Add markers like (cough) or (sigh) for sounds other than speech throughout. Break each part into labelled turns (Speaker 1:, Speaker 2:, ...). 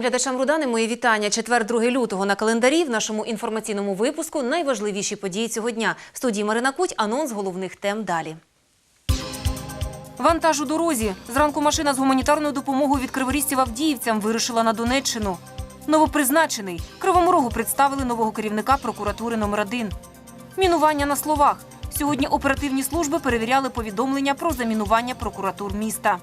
Speaker 1: Глядачам Рудани мої вітання. Четвер, 2 лютого на календарі. В нашому інформаційному випуску найважливіші події цього дня. В студії Марина Куть, анонс головних тем далі. Вантаж у дорозі. Зранку машина з гуманітарною допомогою від криворізців Авдіївцям вирушила на Донеччину. Новопризначений. Кривому рогу представили нового керівника прокуратури номер 1 Мінування на словах. Сьогодні оперативні служби перевіряли повідомлення про замінування прокуратур міста.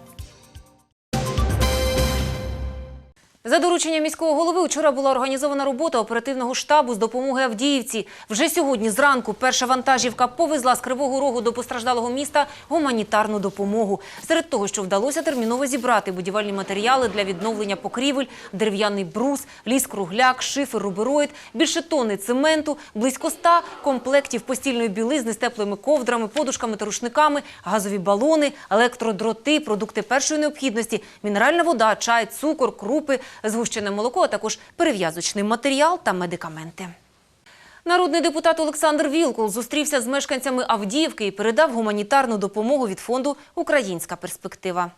Speaker 1: За дорученням міського голови вчора була організована робота оперативного штабу з допомоги Авдіївці. Вже сьогодні зранку перша вантажівка повезла з Кривого Рогу до постраждалого міста гуманітарну допомогу. Серед того, що вдалося терміново зібрати будівельні матеріали для відновлення покрівель, дерев'яний брус, ліс-кругляк, шифер, рубероїд, більше тони цементу, близько ста комплектів постільної білизни з теплими ковдрами, подушками та рушниками, газові балони, електродроти, продукти першої необхідності, мінеральна вода, чай, цукор, крупи, згущене молоко, а також перев'язочний матеріал та медикаменти. Народний депутат Олександр Вілкул зустрівся з мешканцями Авдіївки і передав гуманітарну допомогу від фонду Українська перспектива.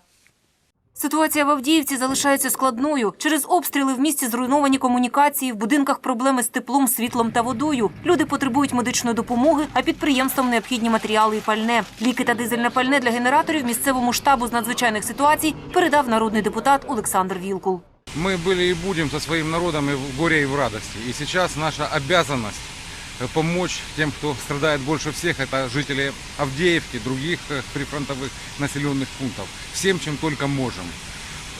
Speaker 1: Ситуація в Авдіївці залишається складною. Через обстріли в місті зруйновані комунікації, в будинках проблеми з теплом, світлом та водою. Люди потребують медичної допомоги, а підприємствам необхідні матеріали і пальне. Ліки та дизельне пальне для генераторів місцевому штабу з надзвичайних ситуацій передав народний депутат Олександр Вілкул.
Speaker 2: Мы были и будем со своим народом и в горе, и в радости. И сейчас наша обязанность э, помочь тем, кто страдает больше всех, это жители Авдеевки, других э, прифронтовых населенных пунктов. Всем, чем только можем.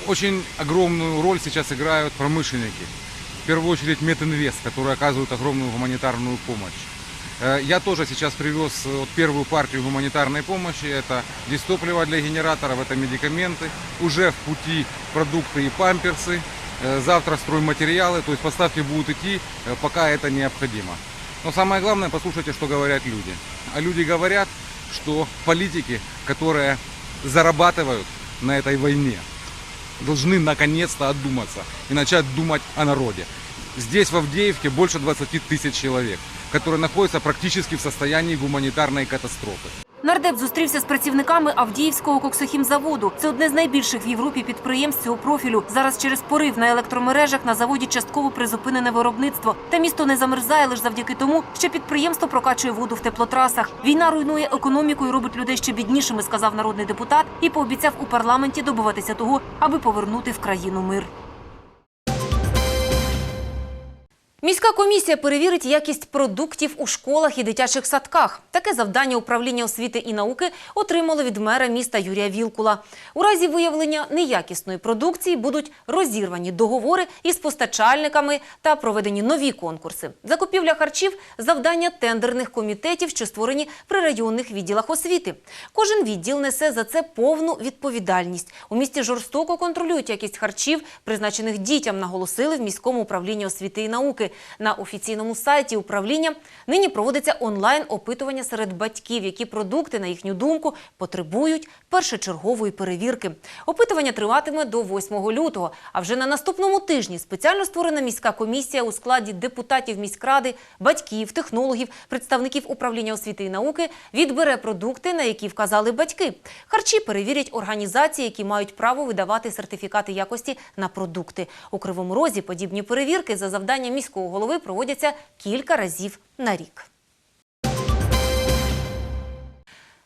Speaker 2: Очень огромную роль сейчас играют промышленники. В первую очередь Метинвест, которые оказывают огромную гуманитарную помощь. Э, Я тоже сейчас привез э, вот первую партию гуманитарной помощи. Это дистопливо для генераторов, это медикаменты. Уже в пути продукты и памперсы. Э, Завтра стройматериалы. То есть поставки будут идти, пока это необходимо. Но самое главное, послушайте, что говорят люди. А люди говорят, что политики, которые зарабатывают на этой войне, должны наконец-то отдуматься и начать думать о народе. Здесь, в Авдеевке, больше 20 тысяч человек, которые находятся практически в состоянии гуманитарной катастрофы.
Speaker 1: Нардеп зустрівся з працівниками Авдіївського коксохімзаводу. Це одне з найбільших в Європі підприємств цього профілю. Зараз через порив на електромережах на заводі частково призупинене виробництво. Та місто не замерзає лише завдяки тому, що підприємство прокачує воду в теплотрасах. Війна руйнує економіку і робить людей ще біднішими, сказав народний депутат, і пообіцяв у парламенті добиватися того, аби повернути в країну мир. Міська комісія перевірить якість продуктів у школах і дитячих садках. Таке завдання управління освіти і науки отримало від мера міста Юрія Вілкула. У разі виявлення неякісної продукції будуть розірвані договори із постачальниками та проведені нові конкурси. Закупівля харчів завдання тендерних комітетів, що створені при районних відділах освіти. Кожен відділ несе за це повну відповідальність. У місті жорстоко контролюють якість харчів, призначених дітям, наголосили в міському управлінні освіти і науки. На офіційному сайті управління нині проводиться онлайн опитування серед батьків, які продукти, на їхню думку, потребують першочергової перевірки. Опитування триватиме до 8 лютого. А вже на наступному тижні спеціально створена міська комісія у складі депутатів міськради, батьків, технологів, представників управління освіти і науки відбере продукти, на які вказали батьки. Харчі перевірять організації, які мають право видавати сертифікати якості на продукти. У Кривому Розі подібні перевірки за завданням міського голови проводяться кілька разів на рік.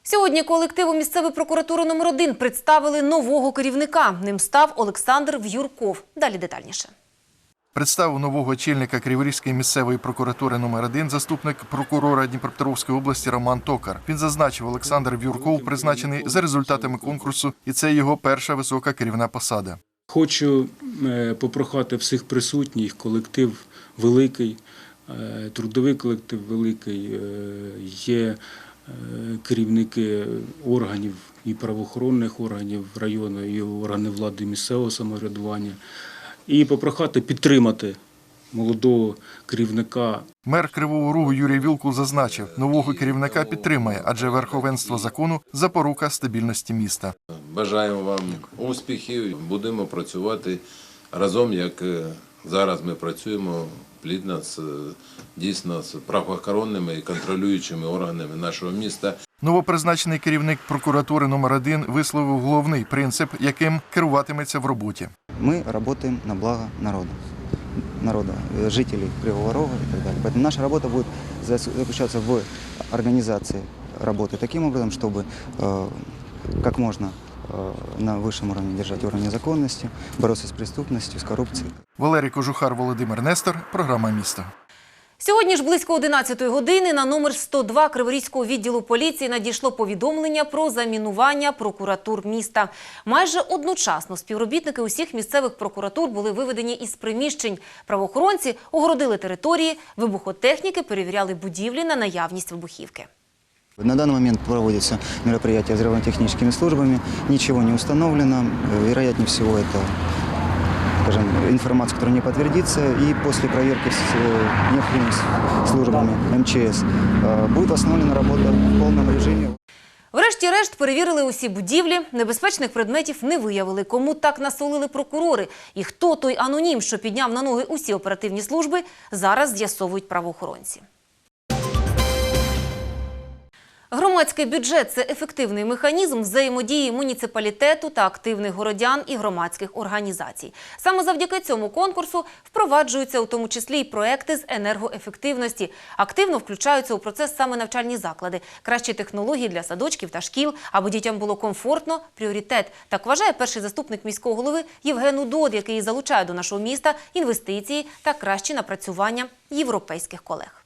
Speaker 1: Сьогодні колективу місцевої прокуратури номер 1 представили нового керівника. Ним став Олександр В'юрков. Далі детальніше.
Speaker 3: Представив нового очільника Криворізької місцевої прокуратури номер 1 заступник прокурора Дніпропетровської області Роман Токар. Він зазначив, Олександр Вюрков призначений за результатами конкурсу, і це його перша висока керівна посада.
Speaker 4: Хочу е, попрохати всіх присутніх, колектив великий, е, трудовий колектив великий, е, є е, керівники органів і правоохоронних органів району, і органи влади місцевого самоврядування. І попрохати підтримати молодого керівника
Speaker 3: Мер Кривого Рогу Юрій Вілкул зазначив, нового керівника підтримає, адже верховенство закону запорука стабільності міста.
Speaker 5: Бажаємо вам успіхів. Будемо працювати разом, як зараз ми працюємо плідно з е, дійсно з правоохоронними і контролюючими органами нашого міста.
Speaker 3: Новопризначений керівник прокуратури номер 1 висловив головний принцип, яким керуватиметься в роботі.
Speaker 6: Мы работаем на благо народа, народа, э, жителей Кривого Рога и так далее. Поэтому наша работа будет зас- заключаться в организации работы таким образом, чтобы э, как можно э, на высшем уровне держать уровень законности, бороться с преступностью, с коррупцией.
Speaker 3: Валерій Кожухар, Володимир Нестор. Програма місто.
Speaker 1: Сьогодні ж близько 11 години на номер 102 Криворізького відділу поліції надійшло повідомлення про замінування прокуратур міста. Майже одночасно співробітники усіх місцевих прокуратур були виведені із приміщень. Правоохоронці огородили території, вибухотехніки перевіряли будівлі на наявність вибухівки.
Speaker 6: На данный момент проводятся мероприятия взрывотехническими службами, ничего не установлено. Э, Вероятнее всего это скажем, информация, которая не подтвердится, и после проверки с э, необходимыми с- службами МЧС э, будет восстановлена работа в полном режиме.
Speaker 1: Врешті-решт перевірили усі будівлі. Небезпечних предметів не виявили. Кому так насолили прокурори і хто той анонім, що підняв на ноги усі оперативні служби, зараз з'ясовують правоохоронці. Громадський бюджет це ефективний механізм взаємодії муніципалітету та активних городян і громадських організацій. Саме завдяки цьому конкурсу впроваджуються у тому числі й проекти з енергоефективності. Активно включаються у процес саме навчальні заклади, кращі технології для садочків та шкіл, аби дітям було комфортно. Пріоритет так вважає перший заступник міського голови Євген Удод, який залучає до нашого міста інвестиції та кращі напрацювання європейських колег.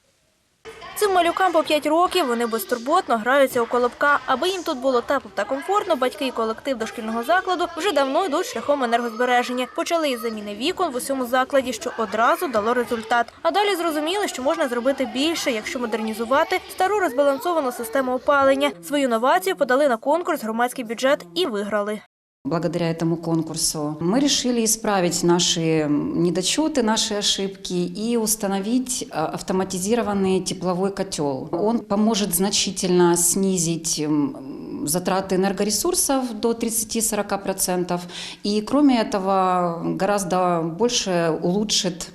Speaker 7: Цим малюкам по 5 років вони безтурботно граються у колобка. Аби їм тут було тепло та комфортно, батьки і колектив дошкільного закладу вже давно йдуть шляхом енергозбереження. Почали із заміни вікон в усьому закладі, що одразу дало результат. А далі зрозуміли, що можна зробити більше, якщо модернізувати стару розбалансовану систему опалення. Свою новацію подали на конкурс громадський бюджет і виграли.
Speaker 8: Благодаря этому конкурсу мы решили исправить наши недочеты, наши ошибки и установить а, автоматизированный тепловой котел. Он поможет значительно снизить затраты энергоресурсов до 30-40%. И кроме этого гораздо больше улучшит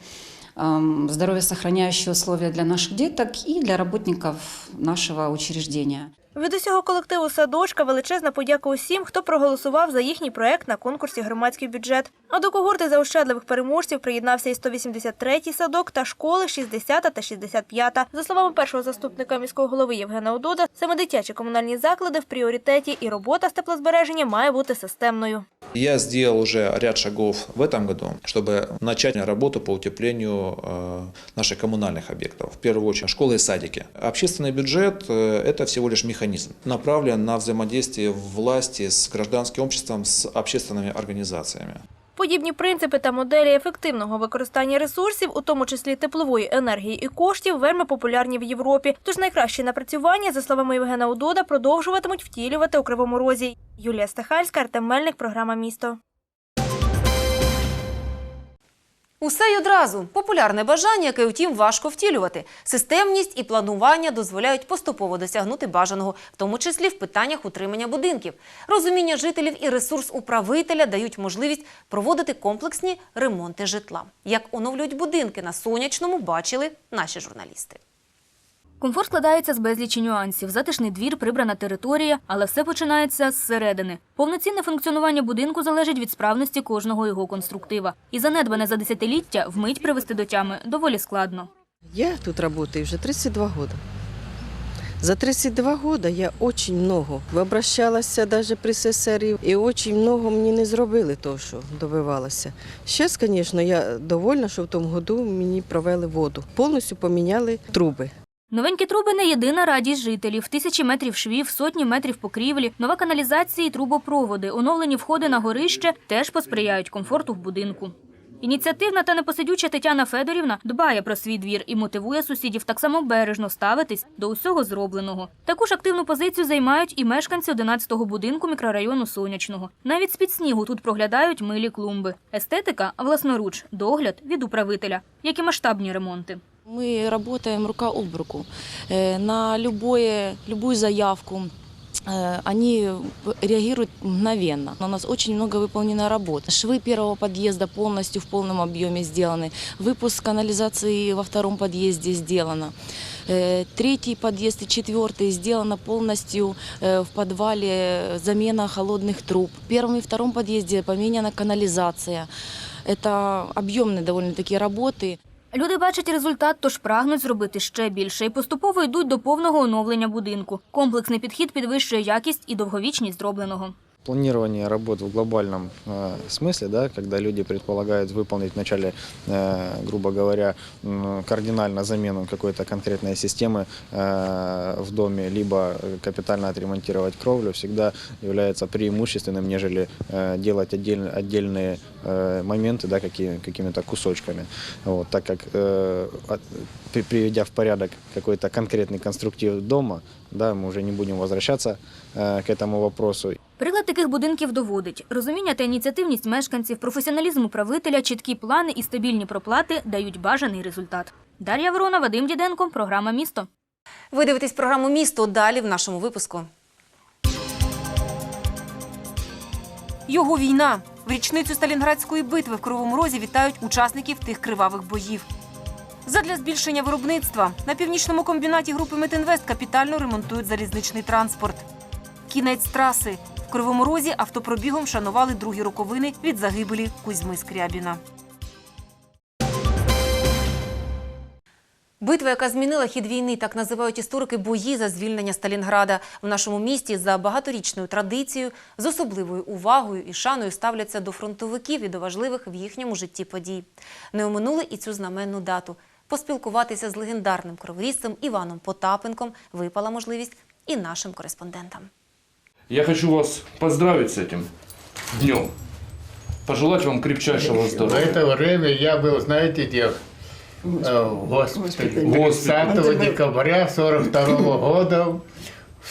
Speaker 8: м, здоровье-сохраняющие условия для наших деток и для работников нашего учреждения.
Speaker 7: Від усього колективу садочка величезна подяка усім, хто проголосував за їхній проект на конкурсі громадський бюджет. А до когорти заощадливих переможців приєднався і 183-й садок та школи 60 та 65-та. За словами першого заступника міського голови Євгена Удода, саме дитячі комунальні заклади в пріоритеті, і робота з теплозбереження має бути системною.
Speaker 9: Я сделал уже ряд шагов в этом году, чтобы начать работу по утеплению э, наших коммунальных объектов. В первую очередь школы и садики. Общественный бюджет э, – это всего лишь механизм, направлен на взаимодействие власти с гражданским обществом, с общественными организациями.
Speaker 7: Подібні принципи та моделі ефективного використання ресурсів, у тому числі теплової енергії і коштів, вельми популярні в Європі. Тож найкращі напрацювання, за словами Євгена Удода, продовжуватимуть втілювати у Кривому Розі. Юлія Стахальська, Артем Мельник, програма «Місто».
Speaker 1: Усе й одразу популярне бажання, яке, втім, важко втілювати. Системність і планування дозволяють поступово досягнути бажаного, в тому числі в питаннях утримання будинків. Розуміння жителів і ресурс управителя дають можливість проводити комплексні ремонти житла. Як оновлюють будинки на сонячному, бачили наші журналісти.
Speaker 10: Комфорт складається з безлічі нюансів. Затишний двір, прибрана територія, але все починається зсередини. Повноцінне функціонування будинку залежить від справності кожного його конструктива. І занедбане за десятиліття вмить привести до тями доволі складно.
Speaker 11: Я тут работаю уже 32 года. За 32 года я очень много обращалася даже при СССР, і очень много мені не зробили того, що добивалося. Зараз, звісно, я довольна, що в тому году мені провели воду. Повністю поміняли труби.
Speaker 10: Новенькі труби не єдина радість жителів. Тисячі метрів швів, сотні метрів покрівлі, нова каналізація і трубопроводи, оновлені входи на горище теж посприяють комфорту в будинку. Ініціативна та непосидюча Тетяна Федорівна дбає про свій двір і мотивує сусідів так само бережно ставитись до усього зробленого. Таку ж активну позицію займають і мешканці 11-го будинку мікрорайону Сонячного. Навіть з-під снігу тут проглядають милі клумби. Естетика власноруч, догляд від управителя, як і масштабні ремонти.
Speaker 12: Мы работаем рука об руку. Э, На любое, любую заявку э, они реагируют мгновенно. У нас очень много выполнено работ. Швы первого подъезда полностью в полном объеме сделаны. Выпуск канализации во втором подъезде сделано. Э, Третий подъезд и четвертый сделано полностью э, в подвале замена холодных труб. В первом и втором подъезде поменяна канализация. Это объемные довольно-таки работы.
Speaker 10: Люди бачать результат, тож прагнуть зробити ще більше і поступово йдуть до повного оновлення будинку. Комплексний підхід підвищує якість і довговічність зробленого.
Speaker 13: Планирование работ в глобальном э, смысле, да, когда люди предполагают выполнить вначале, э, грубо говоря, м, кардинально замену какой-то конкретной системы э, в доме, либо капитально отремонтировать кровлю, всегда является преимущественным, нежели э, делать отдель- отдельные э, моменты да, какими, какими-то кусочками. Вот, так как э, от- при- приведя в порядок какой-то конкретный конструктив дома, да, мы уже не будем возвращаться э, к этому вопросу.
Speaker 10: Приклад таких будинків доводить. Розуміння та ініціативність мешканців, професіоналізм управителя, чіткі плани і стабільні проплати дають бажаний результат. Дар'я Ворона, Вадим Діденко, програма «Місто».
Speaker 1: Ви дивитесь програму Місто далі в нашому випуску. Його війна. В річницю Сталінградської битви в Кривому Розі вітають учасників тих кривавих боїв. Задля збільшення виробництва на північному комбінаті групи Метинвест капітально ремонтують залізничний транспорт. Кінець траси. Кривому Розі автопробігом шанували другі роковини від загибелі Кузьми Скрябіна. Битва, яка змінила хід війни, так називають історики бої за звільнення Сталінграда. В нашому місті за багаторічною традицією, з особливою увагою і шаною ставляться до фронтовиків і до важливих в їхньому житті подій. Не оминули і цю знаменну дату. Поспілкуватися з легендарним криворізцем Іваном Потапенком випала можливість і нашим кореспондентам.
Speaker 14: Я хочу вас поздравить с этим днем. Пожелать вам крепчайшего
Speaker 15: В
Speaker 14: здоровья.
Speaker 15: это время я был, знаете, где? Э, В госпитале. 30 декабря 42 года в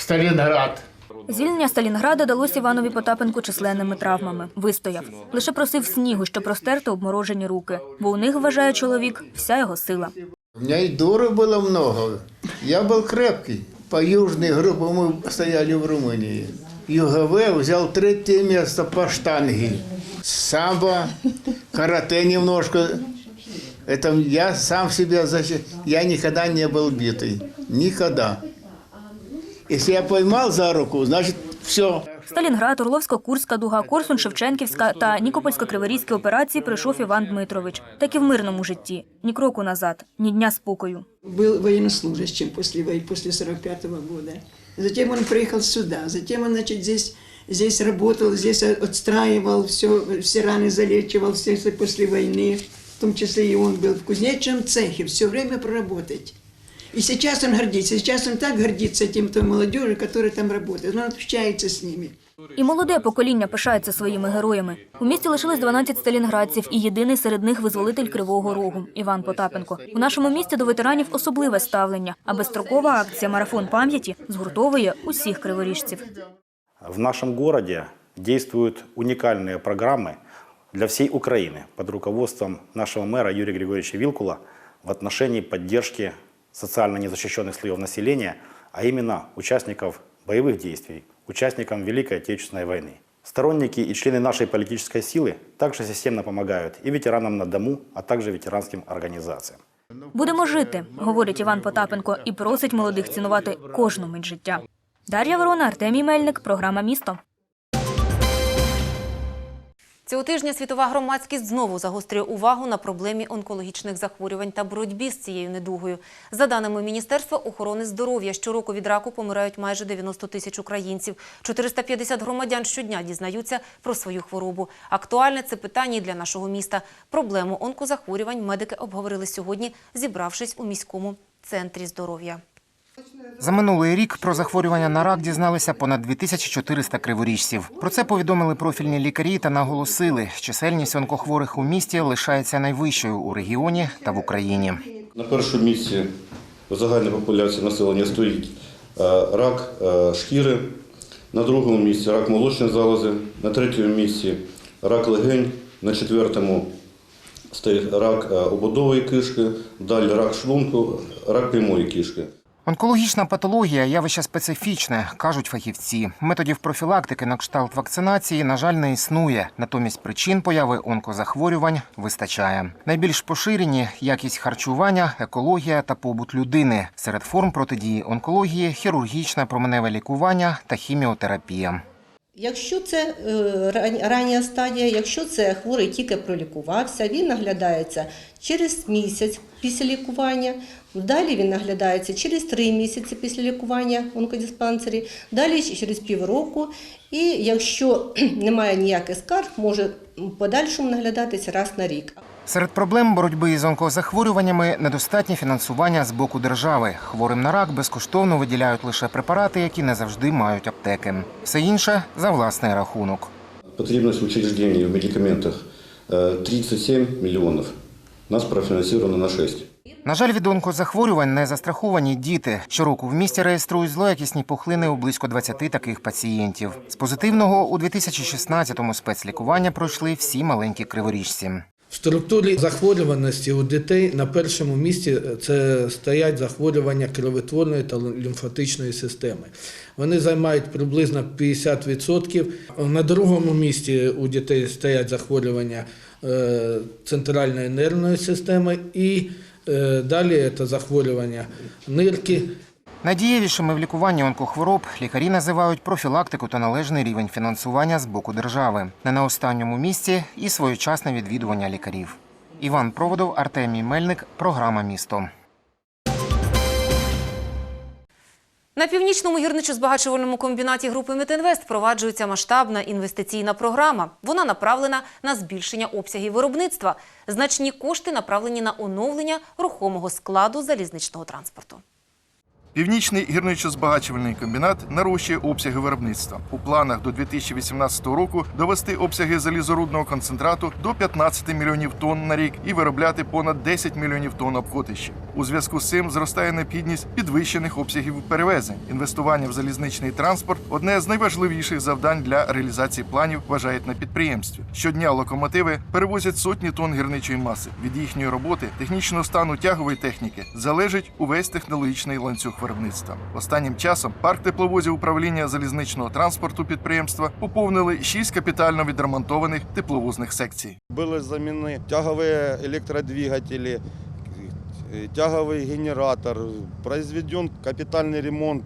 Speaker 15: Сталинград.
Speaker 10: Звільнення Сталінграда далося Іванові Потапенку численними травмами. Вистояв. Лише просив снігу, щоб розтерти обморожені руки. Бо у них, вважає чоловік, вся його сила.
Speaker 15: У меня и дуры было много. Я был крепкий. По южной группе мы стояли в Румынии. ЮГВ взял третье место по штанге. Самбо, карате немножко. Это я сам себя защищал. Я никогда не был битый. Никогда. Если я поймал за руку, значит все.
Speaker 10: Сталінград, Орловсько-Курська дуга, Корсунь-Шевченківська та Нікопольсько-Криворізькі операції пройшов Іван Дмитрович. Так і в мирному житті. Ні кроку назад, ні дня спокою.
Speaker 16: был военнослужащим после, вой- после 45 года. Затем он приехал сюда, затем он, значит, здесь, здесь работал, здесь отстраивал все, все раны залечивал, все все после войны. В том числе и он был в кузнечном цехе, все время проработать. И сейчас он гордится, сейчас он так гордится тем, той молодежью, которая там работает. Он общается с ними.
Speaker 10: І молоде покоління пишається своїми героями. У місті лишилось 12 сталінградців і єдиний серед них визволитель Кривого Рогу Іван Потапенко. У нашому місті до ветеранів особливе ставлення, а безстрокова акція Марафон пам'яті згуртовує усіх криворіжців.
Speaker 17: В нашем городе действуют уникальные программы для всей Украины под руководством нашего мэра Юрия Григорьевича Вилкула в отношении поддержки социально незащищенных слоев населения, а именно участников боевых действий, участникам Великой Отечественной войны. Сторонники и члены нашей политической силы также системно помогают и ветеранам на дому, а также ветеранским организациям.
Speaker 10: Будемо жити, говорить Іван Потапенко, і просить молодих цінувати кожну мить життя. Дар'я Ворона, Артемій Мельник, програма Місто.
Speaker 1: Цього тижня світова громадськість знову загострює увагу на проблемі онкологічних захворювань та боротьбі з цією недугою. За даними Міністерства охорони здоров'я, щороку від раку помирають майже 90 тисяч українців. 450 громадян щодня дізнаються про свою хворобу. Актуальне це питання і для нашого міста. Проблему онкозахворювань медики обговорили сьогодні, зібравшись у міському центрі здоров'я.
Speaker 18: За минулий рік про захворювання на рак дізналися понад 2400 криворіжців. Про це повідомили профільні лікарі та наголосили, чисельність онкохворих у місті лишається найвищою у регіоні та в Україні.
Speaker 19: На першому місці в загальній популяції населення стоїть е, рак е, шкіри, на другому місці рак молочної залози, на третьому місці рак легень, на четвертому стоїть рак е, ободової кишки, далі рак шлунку, рак прямої кишки.
Speaker 18: Онкологічна патологія явище специфічне, кажуть фахівці. Методів профілактики на кшталт вакцинації, на жаль, не існує. Натомість причин появи онкозахворювань вистачає. Найбільш поширені якість харчування, екологія та побут людини. Серед форм протидії онкології хірургічне променеве лікування та хіміотерапія.
Speaker 20: Якщо це е, рання стадія, якщо це хворий тільки пролікувався, він наглядається через місяць після лікування. Далі він наглядається через три місяці після лікування в онкодиспансері, далі через півроку. І якщо (clears throat) немає ніяких скарг, може в подальшому наглядатися раз на рік.
Speaker 18: Серед проблем боротьби із онкозахворюваннями недостатнє фінансування з боку держави. Хворим на рак безкоштовно виділяють лише препарати, які не завжди мають аптеки. Все інше за власний рахунок.
Speaker 19: Потребность учреждений в медикаментах э, 37 миллионов. Нас профинансировано на 6.
Speaker 18: На жаль, від онкозахворювань не застраховані діти. Щороку в місті реєструють злоякісні пухлини у близько 20 таких пацієнтів. З позитивного у 2016-му спецлікування пройшли всі маленькі криворіжці.
Speaker 21: В структурі захворюваності у дітей на першому місці це стоять захворювання кровотворної та лімфатичної системи. Вони займають приблизно 50%. На другому місці у дітей стоять захворювання е, центральної нервної системи і е, далі це захворювання нирки,
Speaker 18: Найдієвішими в лікуванні онкохвороб лікарі називають профілактику та належний рівень фінансування з боку держави. Не на останньому місці і своєчасне відвідування лікарів. Іван Проводов, Артемій Мельник, програма Місто.
Speaker 1: На північному гірничо-збагачувальному комбінаті групи Метинвест впроваджується масштабна інвестиційна програма. Вона направлена на збільшення обсягів виробництва. Значні кошти направлені на оновлення рухомого складу залізничного транспорту.
Speaker 3: Північний гірничо-збагачувальний комбінат нарощує обсяги виробництва. У планах до 2018 року довести обсяги залізорудного концентрату до 15 мільйонів тонн на рік і виробляти понад 10 мільйонів тонн обкотища. У зв'язку з цим зростає необхідність підвищених обсягів перевезень. Інвестування в залізничний транспорт одне з найважливіших завдань для реалізації планів, вважають на підприємстві. Щодня локомотиви перевозять сотні тонн гірничої маси. Від їхньої роботи, технічного стану тягової техніки залежить увесь технологічний ланцюг виробництва. Останнім часом парк тепловозів управління залізничного транспорту підприємства поповнили шість капітально відремонтованих тепловозних секцій.
Speaker 22: Были заменены тяговые электродвигатели, э, тяговый генератор, произведен капитальный ремонт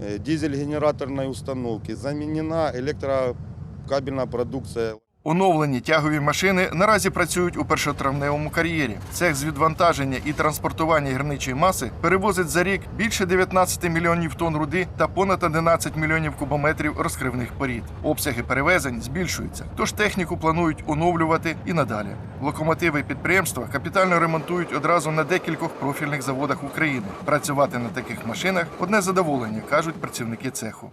Speaker 22: э, дизель-генераторной установки, заменена электрокабельная продукция.
Speaker 3: Оновлені тягові машини наразі працюють у першотравневому кар'єрі. Цех з відвантаження і транспортування гірничої маси перевозить за рік більше 19 мільйонів тонн руди та понад 11 мільйонів кубометрів розкривних порід. Обсяги перевезень збільшуються, тож техніку планують оновлювати і надалі. Локомотиви підприємства капітально ремонтують одразу на декількох профільних заводах України. Працювати на таких машинах одне задоволення, кажуть працівники цеху.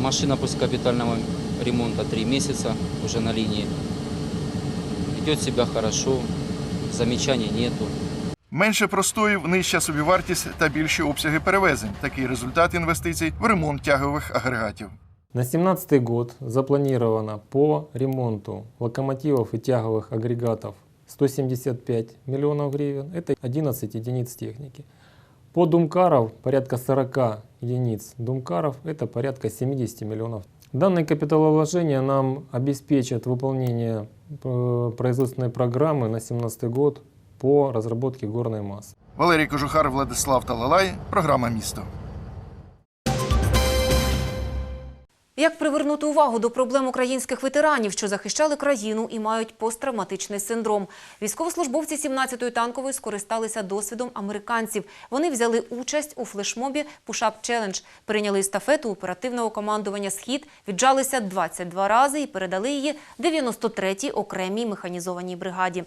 Speaker 23: Машина после капитального ремонта три месяца уже на линии. Ведет себя хорошо, замечаний нету.
Speaker 3: Менше простоїв, нижча собівартість та більші обсяги перевезень. Такий результат інвестицій в ремонт тягових агрегатів.
Speaker 24: На 2017 год запланировано по ремонту локомотивов и тяговых агрегатов 175 миллионов гривен. Это 11 единиц техники. По Думкаров порядка 40 единиц Думкаров. Это порядка 70 миллионов. Данные капиталовложения нам обеспечат выполнение э, производственной программы на 2017 год по разработке горной массы.
Speaker 3: Валерій Кожухар, Владислав Талалай. Програма Місто.
Speaker 1: Як привернути увагу до проблем українських ветеранів, що захищали країну і мають посттравматичний синдром? Військовослужбовці 17-ї танкової скористалися досвідом американців. Вони взяли участь у флешмобі Push-Up Challenge, прийняли естафету оперативного командування «Схід», віджалися 22 рази і передали її 93-й окремій механізованій бригаді.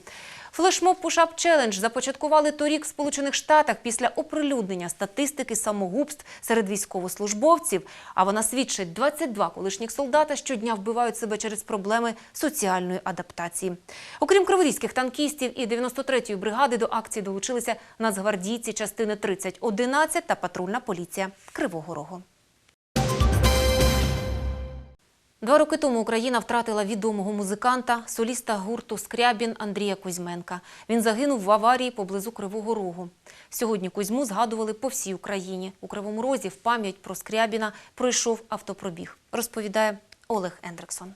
Speaker 1: Флешмоб Push-Up започаткували торік в Сполучених Штатах після оприлюднення статистики самогубств серед військовослужбовців. А вона свідчить, 22 колишніх солдата щодня вбивають себе через проблеми соціальної адаптації. Окрім криворізьких танкістів і 93-ї бригади до акції долучилися нацгвардійці частини 3011 та патрульна поліція Кривого Рогу. Два роки тому Україна втратила відомого музиканта, соліста гурту Скрябін Андрія Кузьменка. Він загинув в аварії поблизу Кривого Рогу. Сьогодні Кузьму згадували по всій Україні. У Кривому Розі в пам'ять про Скрябіна пройшов автопробіг. Розповідає Олег Ендрексон.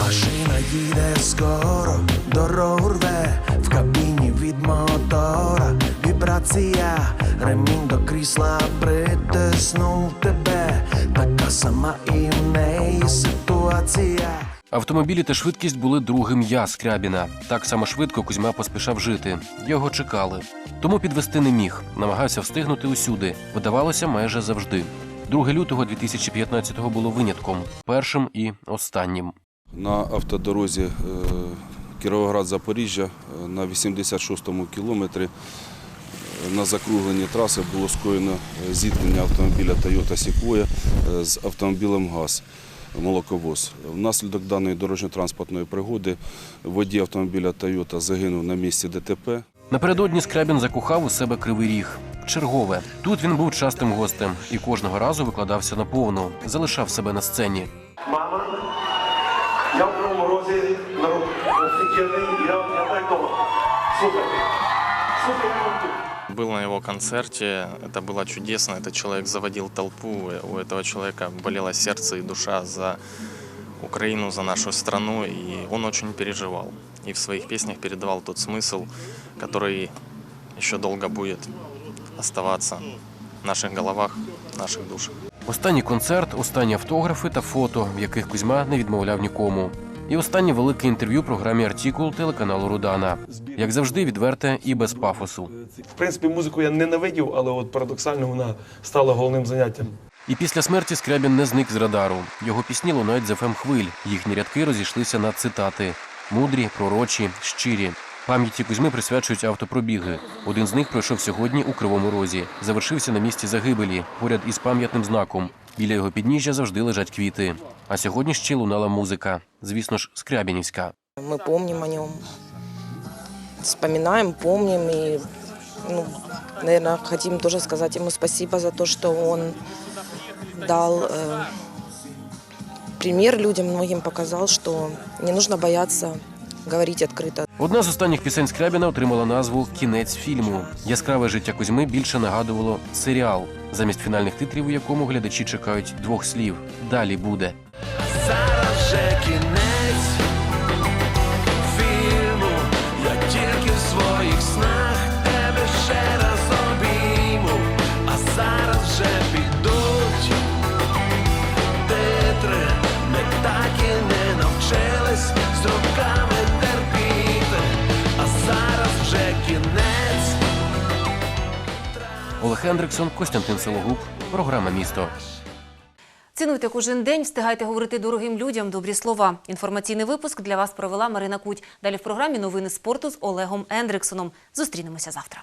Speaker 25: Машина їде скоро, дорогу рве в кабіні від мотора. Вібрація, ремінь до крісла притиснув тебе. Така сама і в неї ситуація.
Speaker 26: Автомобілі та швидкість були другим я Скрябіна. Так само швидко Кузьма поспішав жити. Його чекали. Тому підвести не міг. Намагався встигнути усюди. Видавалося майже завжди. 2 лютого 2015-го було винятком, першим і останнім.
Speaker 27: На автодорозі е, Кіровоград-Запоріжжя е, на 86-му кілометрі на закругленні траси було скоєно е, зіткнення автомобіля Toyota Sequoia е, з автомобілем ГАЗ молоковоз. Внаслідок даної дорожньо-транспортної пригоди водій автомобіля Toyota загинув на місці ДТП.
Speaker 26: Напередодні Скрябін закохав у себе кривий ріг. Чергове. Тут він був частим гостем і кожного разу викладався на повну, залишав себе на сцені.
Speaker 28: Мама, я в Кривому Розі, народ я, я так дома. Супер. Супер, я вам тут.
Speaker 29: Был на его концерте, это было чудесно, этот человек заводил толпу, у этого человека болело сердце и душа за Украину, за нашу страну, и он очень переживал. И в своих песнях передавал тот смысл, который еще долго будет оставаться в наших головах, в наших душах.
Speaker 26: Останній концерт, останні автографи та фото, в яких Кузьма не відмовляв нікому. І останнє велике інтерв'ю програмі Артікул телеканалу Рудана. Як завжди, відверте і без пафосу.
Speaker 28: В принципі, музику я ненавидів, але от парадоксально вона стала головним заняттям.
Speaker 26: І після смерті Скрябін не зник з радару. Його пісні лунають з ФМ хвиль. Їхні рядки розійшлися на цитати: мудрі, пророчі, щирі. Пам'яті Кузьми присвячують автопробіги. Один з них пройшов сьогодні у Кривому Розі. Завершився на місці загибелі, поряд із пам'ятним знаком. Біля його підніжжя завжди лежать квіти. А сьогодні ще лунала музика. Звісно ж, скрябінівська.
Speaker 30: Мы помним о нем, вспоминаем, помним и, ну, наверное, хотим тоже сказать ему спасибо за то, что он дал э, пример людям, многим показал, что не нужно бояться говорить открыто.
Speaker 26: Одна з останніх пісень Скрябіна отримала назву Кінець фільму. Яскраве життя Кузьми більше нагадувало серіал, замість фінальних титрів, у якому глядачі чекають двох слів. Далі буде. Олег Ендриксон, Костянтин Сологуб. Програма Місто.
Speaker 1: Цінуйте кожен день, встигайте говорити дорогим людям добрі слова. Інформаційний випуск для вас провела Марина Куть. Далі в програмі новини спорту з Олегом Ендриксоном. Зустрінемося завтра.